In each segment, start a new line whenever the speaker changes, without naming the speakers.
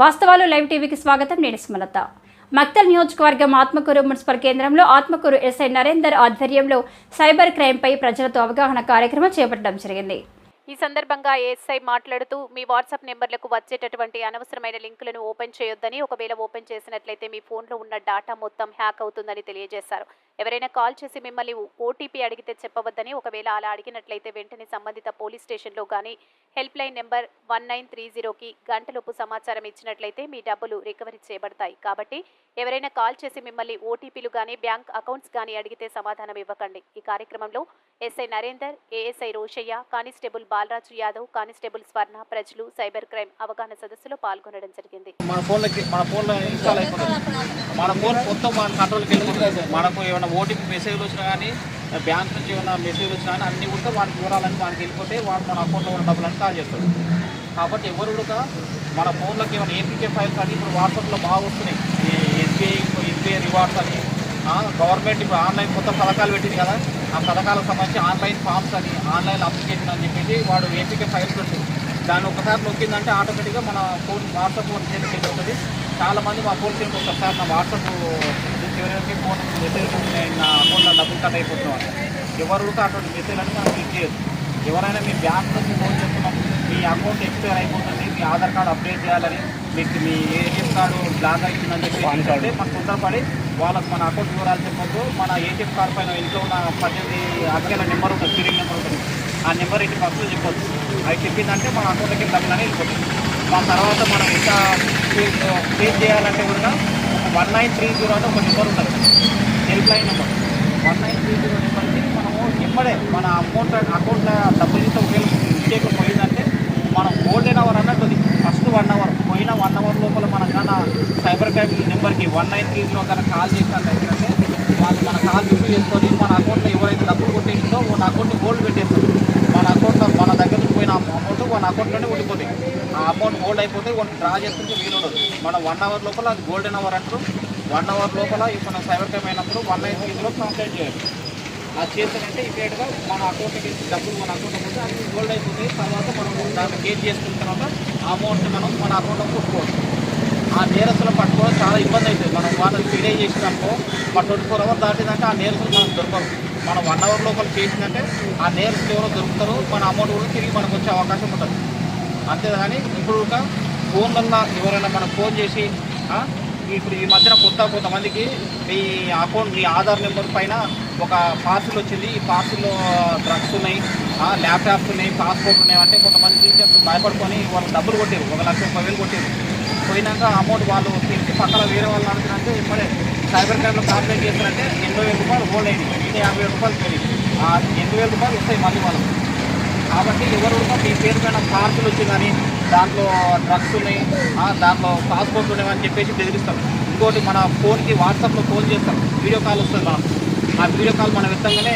వాస్తవాలు లైవ్ టీవీకి స్వాగతం. నేను స్మలత. మక్తల్ నియోజకవర్గం ఆత్మకూరు మున్సిపల్ కేంద్రంలో ఆత్మకూరు ఎస్ఐ నరేందర్ ఆధ్వర్యంలో సైబర్ క్రైమ్పై ప్రజలతో అవగాహన కార్యక్రమం చేపట్టడం జరిగింది.
ఈ సందర్భంగా ఏఎస్ఐ మాట్లాడుతూ మీ వాట్సాప్ నెంబర్లకు వచ్చేటటువంటి అనవసరమైన లింకులను ఓపెన్ చేయొద్దని ఒకవేళ ఓపెన్ చేసినట్లయితే మీ ఫోన్లో ఉన్న డేటా మొత్తం హ్యాక్ అవుతుందని తెలియజేశారు. ఎవరైనా కాల్ చేసి మిమ్మల్ని ఓటీపీ అడిగితే చెప్పవద్దని ఒకవేళ అలా అడిగినట్లయితే వెంటనే సంబంధిత పోలీస్ స్టేషన్లో కానీ help line number one nine three జీరోకి గంటలోపు సమాచారం ఇచ్చినట్లయితే మీ డబ్బులు రికవరీ చేయబడతాయి. కాబట్టి ఎవరైనా కాల్ చేసి మిమ్మల్ని ఓటీపీలు కానీ బ్యాంక్ అకౌంట్స్ కానీ అడిగితే సమాధానం ఇవ్వకండి. ఈ కార్యక్రమంలో SI Narender ASI Roshaiah constable Balaraju Yadav constable Swarna ప్రజలు సైబర్ క్రైమ్ అవగాహన సదస్సులో పాల్గొనడం జరిగింది.
మన ఫోన్లకి మన ఫోన్లో ఇన్స్టాల్ అయిపోతుంది. మన ఫోన్ మొత్తం మన కంట్రోల్కి వెళ్ళిపోతుంది. మనకు ఏమైనా ఓటీపీ మెసేజ్లు వచ్చినా కానీ బ్యాంక్ నుంచి ఏమైనా మెసేజ్లు వచ్చినా కానీ అన్నీ కూడా వానికి వివరాలన్నీ మనకి వెళ్ళిపోతే వాడు మన అకౌంట్లో ఉన్న డబ్బులను కాల్ చేస్తాడు. కాబట్టి ఎవరు కూడా మన ఫోన్లోకి ఏమైనా ఏపీకే ఫైల్స్ అని ఇప్పుడు వాట్సాప్లో బాగా వస్తున్నాయి. ఎస్బీఐ ఎస్బీఐ రివార్డ్స్ అని. గవర్నమెంట్ ఇప్పుడు ఆన్లైన్ కొత్త పథకాలు పెట్టింది కదా ఆ పథకాలకు సంబంధించి ఆన్లైన్ ఫామ్స్ అని ఆన్లైన్ అప్లికేషన్ అని చెప్పేసి వాడు ఏపీకే ఫైల్స్ ఉంటుంది దాన్ని ఒకసారి నొక్కిందంటే ఆటోమేటిక్గా మన ఫోన్ వాట్సాప్ ఫోన్ చేతికి వస్తుంది చాలా మంది మా ఫోన్ చేతికి ఒకసారి సార్ నా వాట్సాప్ చివరికి ఫోన్ మెసేజ్ నా అకౌంట్లో డబ్బులు కట్ అయిపోతున్నాం ఎవరు అటువంటి మెసేజ్ అని మనం క్లిక్ చేయదు ఎవరైనా మీ బ్యాంక్ నుంచి ఫోన్ చేస్తున్నాం మీ అకౌంట్ ఎక్స్పైర్ అయిపోతుంది మీ ఆధార్ కార్డు అప్డేట్ చేయాలని మీకు మీ ఏటీఎం కార్డు బ్లాక్ అవుతుందని చెప్పి అంటే మన తొందరపడి వాళ్ళకి మన అకౌంట్ వివరాలు చెప్పొద్దు మన ఏటీఎం కార్డు పైన ఇంట్లో ఉన్న పద్దెనిమిది అక్కల నెంబర్ ఉంటుంది సీరియల్ నెంబర్ ఉంటుంది ఆ నెంబర్ ఇంటి పక్కన చెప్పొద్దు అవి చెప్పిందంటే మన అకౌంట్కి డబ్బులని వెళ్ళిపోతుంది మా తర్వాత మనం ఇంకా పే చేయాలంటే కూడా వన్ నైన్ త్రీ జీరో అని ఒక నెంబర్ ఉంటుంది help line number. One nine three zero నెంబర్కి మనము ఇమ్మడే మన అకౌంట్ అకౌంట్లో డబ్బులు ఇంత ఒకవేళ మిస్టేక్ పోయిందంటే మనం గోల్డెన్ అవర్ అన్నట్టుంది. ఫస్ట్ వన్ అవర్ పోయిన వన్ అవర్ లోపల మనం కన్నా సైబర్ క్రైమ్ నెంబర్కి వన్ నైన్ త్రీ జీరో కన్నా కాల్ చేసినట్లయితే వాళ్ళు మన కాల్ రిసీవ్ చేసుకొని మన అకౌంట్లో ఎవరైతే డబ్బులు కొట్టేసిందో మన అకౌంట్ని గోల్డ్ పెట్టేస్తారు. మన అకౌంట్లో మన పోయిన అమౌంట్ మన అకౌంట్లోనే ఉండిపోతుంది ఆ అమౌంట్ హోల్డ్ అయిపోతే వాళ్ళు డ్రా చేసుకుంటే వీలు ఉండదు మన వన్ అవర్ లోపల అది గోల్డెన్ అవర్ అంటారు. వన్ అవర్ లోపల ఇప్పుడు సైబర్ క్రైమ్ అయినప్పుడు వన్ నైన్ త్రీ కంప్లైంట్ చేయాలి. అది చేస్తానంటే ఇమీడియట్గా మన అకౌంట్కి డబ్బులు మన అకౌంట్ పోతే అది గోల్డ్ అయిపోతాయి తర్వాత మనం దాన్ని గేట్ చేసుకున్న తర్వాత ఆ అమౌంట్ మనం మన అకౌంట్లో కొట్టుకోవచ్చు. ఆ నేరస్తులు వాళ్ళని మా ట్వంటీ ఫోర్ అవర్స్ దాటిందంటే ఆ నేర్సులు మనం దొరకరు మనం వన్ అవర్ లోపల చేసిందంటే ఆ నేరస్తులు ఎవరో దొరుకుతారు మన అమౌంట్ కూడా తిరిగి మనకు వచ్చే అవకాశం ఉంటుంది. అంతేగాని ఇప్పుడు ఒక ఫోన్లల్లో ఎవరైనా మనం ఫోన్ చేసి ఇప్పుడు ఈ మధ్యన కొత్త కొంతమందికి మీ అకౌంట్ మీ ఆధార్ నెంబర్ పైన ఒక పార్సిల్ వచ్చింది. ఈ పార్సిల్లో డ్రగ్స్ ఉన్నాయి ల్యాప్టాప్స్ ఉన్నాయి పాస్పోర్ట్ ఉన్నాయి అంటే కొంతమంది టీచర్స్ భయపడుకొని వాళ్ళు డబ్బులు కొట్టారు ఒక లక్ష ముప్పై వేలు కొట్టారు పోయినాక అమౌంట్ వాళ్ళు తిరిగి పక్కన వేరే వాళ్ళు అడుగుతుంటే ఇప్పుడే సైబర్ క్రైమ్లో కంప్లైంట్ చేస్తారంటే ఎనభై వేల రూపాయలు హోల్డ్ అయింది ఇంకా యాభై వేల రూపాయలు పెరిగి ఆ ఎనభై వేల రూపాయలు వస్తాయి మళ్ళీ వాళ్ళకి. కాబట్టి ఎవరు కూడా మీ పేరు పైన పార్కులు కానీ దాంట్లో డ్రగ్స్ ఉన్నాయి దాంట్లో దాంట్లో పాస్పోర్ట్ ఉన్నాయని చెప్పేసి బెదిరిస్తాం ఇంకోటి మన ఫోన్కి వాట్సాప్లో ఫోన్ చేస్తాం వీడియో కాల్ వస్తుంది మనం ఆ వీడియో కాల్ మనం ఎత్తంగానే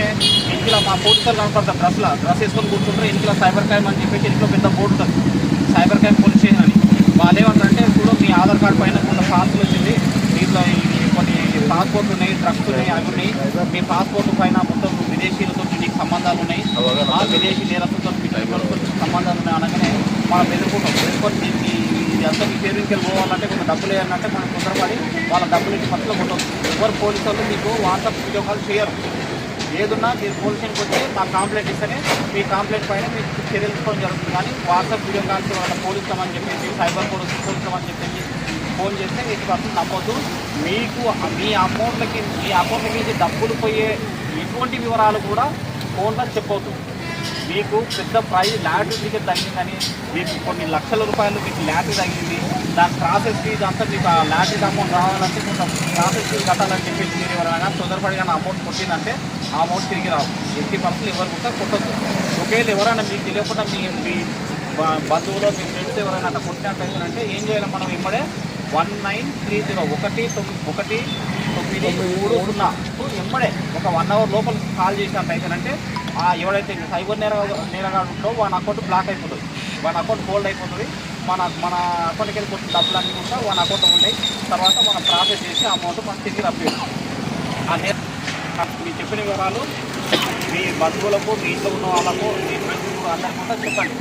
ఇంట్లో మా పోలీసులు కనపడతారు డ్రెస్లో డ్రెస్ వేసుకొని కూర్చుంటారు ఇంట్లో సైబర్ క్రైమ్ అని చెప్పేసి ఇంట్లో పెద్ద బోర్డు ఉంటుంది. సైబర్ క్రైమ్ పోలీస్ స్టేషన్ అని. వాళ్ళు ఏమంటారంటే ఇప్పుడు మీ ఆధార్ కార్డ్ పైన కొంత పార్సల్ వచ్చింది. దీంట్లో ఈ కొన్ని పాస్పోర్ట్ ఉన్నాయి డ్రగ్స్ ఉన్నాయి అవి ఉన్నాయి. మీ పాస్పోర్ట్ పైన మొత్తం విదేశీయులతో నీకు సంబంధాలు ఉన్నాయి. ఆ విదేశీ నేరస్తులతో సంబంధాలు ఉన్నాయి అనగానే మనం ఎదుర్కొంటాం ఎదుర్కొని దీనికి ఇది అంతా మీ పేరు వెళ్ళి పోవాలంటే కొంచెం డబ్బులు వేయాలంటే మనం తొందరపడి వాళ్ళ డబ్బులు ఇచ్చి ఫస్ట్లో కొట్టదు ఎవరు పోలీసు వాళ్ళు మీకు వాట్సాప్ వీడియో కాల్ చేయరు. ఏదున్నా మీరు పోలీస్ స్టేషన్కి వచ్చి మా కంప్లైంట్ ఇస్తేనే మీ కంప్లైంట్ పైన మీకు చర్యలు తీసుకోవడం జరుగుతుంది. కానీ వాట్సాప్ వీడియో కాల్స్ వాళ్ళ పోలీస్ అని చెప్పేసి సైబర్ పోలీస్ పోలీస్ అని చెప్పేసి ఫోన్ చేస్తే ఎయిటీ పర్సెంట్ నమ్మొద్దు. మీకు మీ అమౌంట్లకి మీ అకౌంట్లకి డబ్బులు పోయే ఎటువంటి వివరాలు కూడా ఫోన్లో చెప్పవద్దు మీకు పెద్ద ప్రైజ్ లాటరీ టికెట్ తగ్గిందని మీకు కొన్ని లక్షల రూపాయలు మీకు లాటరీ తగ్గింది దాని ప్రాసెస్ ఫీజు అంతా మీకు ఆ లాటరీ అమౌంట్ రావాలంటే కొంత ప్రాసెస్ ఫీజు కట్టాలని చెప్పేసి మీరు ఎవరైనా తొందరపడిగా అమౌంట్ కొట్టిందంటే ఆ అమౌంట్ తిరిగి రావు. ఎయిటీ పర్సెంట్ ఎవరు కూడా కొట్టద్దు. ఒకవేళ ఎవరైనా మీకు తెలియకుండా మీ బంధువులు మీ ఫ్రెండ్స్ ఎవరైనా అట్లా కొట్టినట్టు ఏం చేయాలి మనం ఇమ్మడే? వన్ నైన్ త్రీ జీరో ఒకటి తొమ్మిది ఒకటి తొమ్మిది మూడు సున్నా. ఎమ్మడే ఒక వన్ అవర్ లోపల కాల్ చేసినట్టయితేనంటే ఆ ఎవడైతే సైబర్ నేర నేరగాడు ఉందో వాని అకౌంట్ బ్లాక్ అయిపోతుంది. వాని అకౌంట్ హోల్డ్ అయిపోతుంది. మన మన అకౌంట్కి వెళ్ళి కొట్టిన డబ్బులు అన్నీ కూడా వాని అకౌంట్ ఉంటాయి. తర్వాత మనం ప్రాసెస్ చేసి అమౌంట్ మనం తిరిగి రప్పించాం ఆ నేర మీరు చెప్పిన వివరాలు మీ బంధువులకు మీ ఇంట్లో ఉన్న వాళ్ళకు మీ ఫ్రెండ్స్ అందరికీ కూడా చెప్పండి.